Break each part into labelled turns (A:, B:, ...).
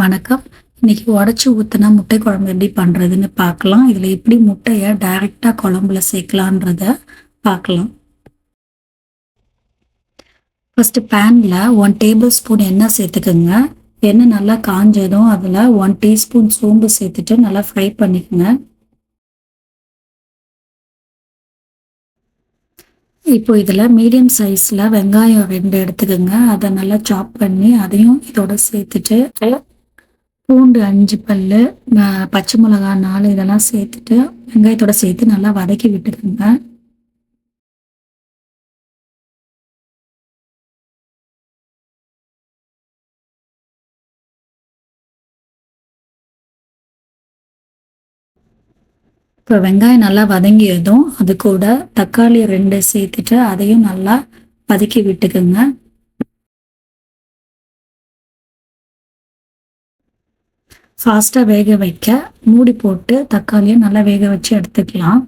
A: வணக்கம். இன்னைக்கு உடச்சி ஊற்றுனா முட்டை குழம்பு எப்படி பண்ணுறதுன்னு பார்க்கலாம். இதில் எப்படி முட்டையை டைரெக்டாக குழம்புல சேர்க்கலான்றத பார்க்கலாம். ஃபஸ்ட்டு பேனில் ஒன் டேபிள் ஸ்பூன் எண்ணெய் சேர்த்துக்கோங்க. எண்ணெய் நல்லா காஞ்சதும் அதில் ஒன் டீஸ்பூன் சோம்பு சேர்த்துட்டு நல்லா ஃப்ரை பண்ணிக்கோங்க. இப்போ இதில் மீடியம் சைஸில் வெங்காயம் ரெண்டு எடுத்துக்கோங்க. அதை நல்லா சாப் பண்ணி அதையும் இதோட சேர்த்துட்டு பூண்டு அஞ்சு பல் பச்சை மிளகா நாலு இதெல்லாம் சேர்த்துட்டு வெங்காயத்தோட சேர்த்து நல்லா வதக்கி விட்டுக்கோங்க. இப்போ வெங்காயம் நல்லா வதங்கியதும் அது கூட தக்காளி ரெண்டு சேர்த்துட்டு அதையும் நல்லா வதக்கி விட்டுக்குங்க. ஃபாஸ்ட்டாக வேக வைக்க மூடி போட்டு தக்காளியை நல்லா வேக வச்சு எடுத்துக்கலாம்.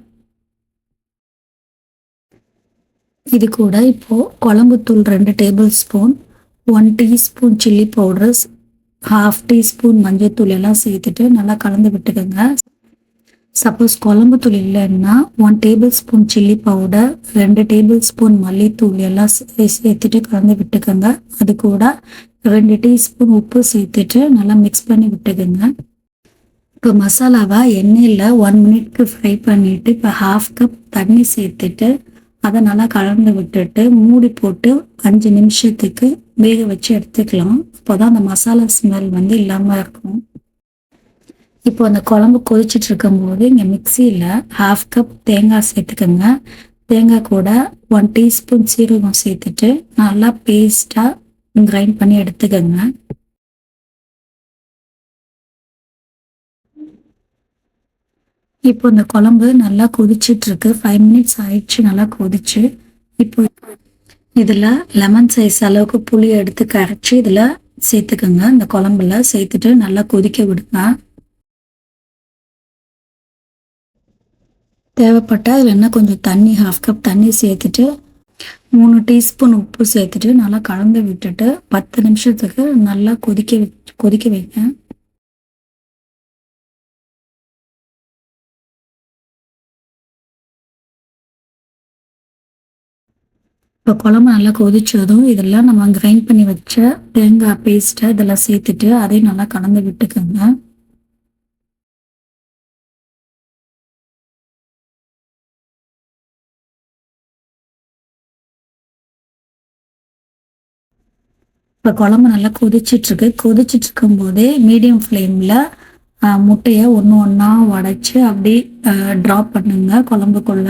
A: இது கூட இப்போது குழம்புத்தூள் ரெண்டு tablespoon one teaspoon chilli powders half teaspoon மஞ்சள் எல்லாம் சேர்த்துட்டு நல்லா கலந்து விட்டுக்கோங்க. சப்போஸ் குழம்பு தூள் இல்லைன்னா one table spoon chilli powder ரெண்டு டேபிள் ஸ்பூன் மல்லித்தூள் எல்லாம் சேர்த்துட்டு கலந்து விட்டுக்கோங்க. அது கூட ரெண்டு டீஸ்பூன் உப்பு சேர்த்துட்டு நல்லா மிக்ஸ் பண்ணி விட்டுக்குங்க. இப்போ மசாலாவை எண்ணெயில் ஒன் மினிட்க்கு ஃப்ரை பண்ணிவிட்டு இப்போ ஹாஃப் கப் தண்ணி சேர்த்துட்டு அதை நல்லா கலந்து விட்டுட்டு மூடி போட்டு அஞ்சு நிமிஷத்துக்கு வேக வச்சு எடுத்துக்கலாம். அப்போ தான் அந்த மசாலா ஸ்மெல் வந்து இல்லாமல் இருக்கும். இப்போ அந்த குழம்பு கொதிச்சுட்டு இருக்கும்போது இங்கே மிக்சியில் ஹாஃப் கப் தேங்காய் சேர்த்துக்கோங்க. தேங்காய் கூட ஒன் டீஸ்பூன் சீரகம் சேர்த்துட்டு நல்லா பேஸ்ட்டாக கிரைண்ட் பண்ணி எடுத்துக்கோங்க. இப்போ இந்த குழம்பு நல்லா கொதிச்சுட்டு இருக்கு ஃபைவ் மினிட்ஸ் ஆயிடுச்சு நல்லா கொதிச்சு. இப்போ இதில் லெமன் சைஸ் அளவுக்கு புளி எடுத்து கரைச்சி இதில் சேர்த்துக்கோங்க. இந்த குழம்புல சேர்த்துட்டு நல்லா கொதிக்க விடுங்க. தேவைப்பட்டால் இதில் என்ன கொஞ்சம் தண்ணி ஹாஃப் கப் தண்ணி சேர்த்துட்டு மூணு டீஸ்பூன் உப்பு சேர்த்துட்டு நல்லா கலந்து விட்டுட்டு பத்து நிமிஷத்துக்கு நல்லா கொதிக்க கொதிக்க வைங்க இப்போ குழம்பு நல்லா கொதிச்சதும் இதெல்லாம் நம்ம கிரைண்ட் பண்ணி வச்ச தேங்காய் பேஸ்ட்டை இதெல்லாம் சேர்த்துட்டு அதையும் நல்லா கலந்து விட்டுக்கோங்க. இப்போ குழம்பு நல்லா கொதிச்சிட்ருக்கு. கொதிச்சிட்ருக்கும் போதே மீடியம் ஃப்ளேமில் முட்டையை ஒன்று ஒன்றா உடச்சி அப்படி ட்ராப் பண்ணுங்க குழம்புக்குள்ள.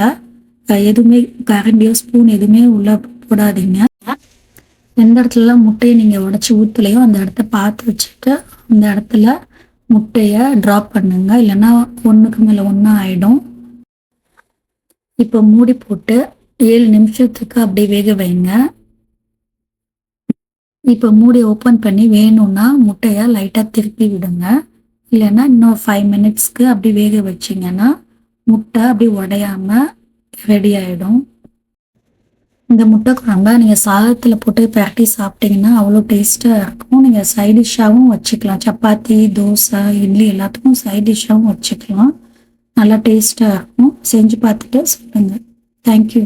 A: எதுவுமே கரண்டியோ ஸ்பூன் எதுவுமே உள்ளே போடாதீங்க. எந்த இடத்துலலாம் முட்டையை நீங்கள் உடச்சி ஊற்றலையோ அந்த இடத்த பார்த்து வச்சுட்டு அந்த இடத்துல முட்டையை ட்ராப் பண்ணுங்க. இல்லைன்னா ஒன்றுக்கு மேலே ஒன்றா ஆகிடும் இப்போ மூடி போட்டு ஏழு நிமிஷத்துக்கு அப்படியே வேக வைங்க. இப்போ மூடி ஓப்பன் பண்ணி வேணும்னா முட்டையை லைட்டாக திருப்பி விடுங்க. இல்லைன்னா இன்னும் ஃபைவ் மினிட்ஸ்க்கு அப்படி வேக வச்சிங்கன்னா முட்டை அப்படி உடையாம ரெடி ஆகிடும் இந்த முட்டை குழம்ப நீங்கள் சாதத்தில் போட்டு பரட்டி சாப்பிட்டீங்கன்னா அவ்வளோ டேஸ்ட்டாக இருக்கும். நீங்கள் சைட் டிஷ்ஷாகவும் வச்சுக்கலாம். சப்பாத்தி தோசை இட்லி எல்லாத்துக்கும் சைட் டிஷ்ஷாகவும் வச்சுக்கலாம். நல்லா டேஸ்ட்டாக இருக்கும். செஞ்சு பார்த்துட்டு சொல்லுங்கள் தேங்க்யூ